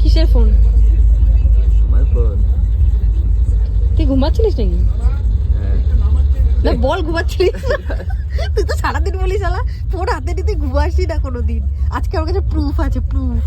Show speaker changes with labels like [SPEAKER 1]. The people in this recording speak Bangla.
[SPEAKER 1] কিসের ফোন?
[SPEAKER 2] ফোন।
[SPEAKER 1] তুই ঘুমাচ্ছিলিস নাকি? না বল ঘুমাচ্ছিলিস তুই তো সারাদিন বলিস আলা ফোন হাতে নিতে ঘুমাসি না কোনোদিন। আজকে আমার কাছে প্রুফ আছে প্রুফ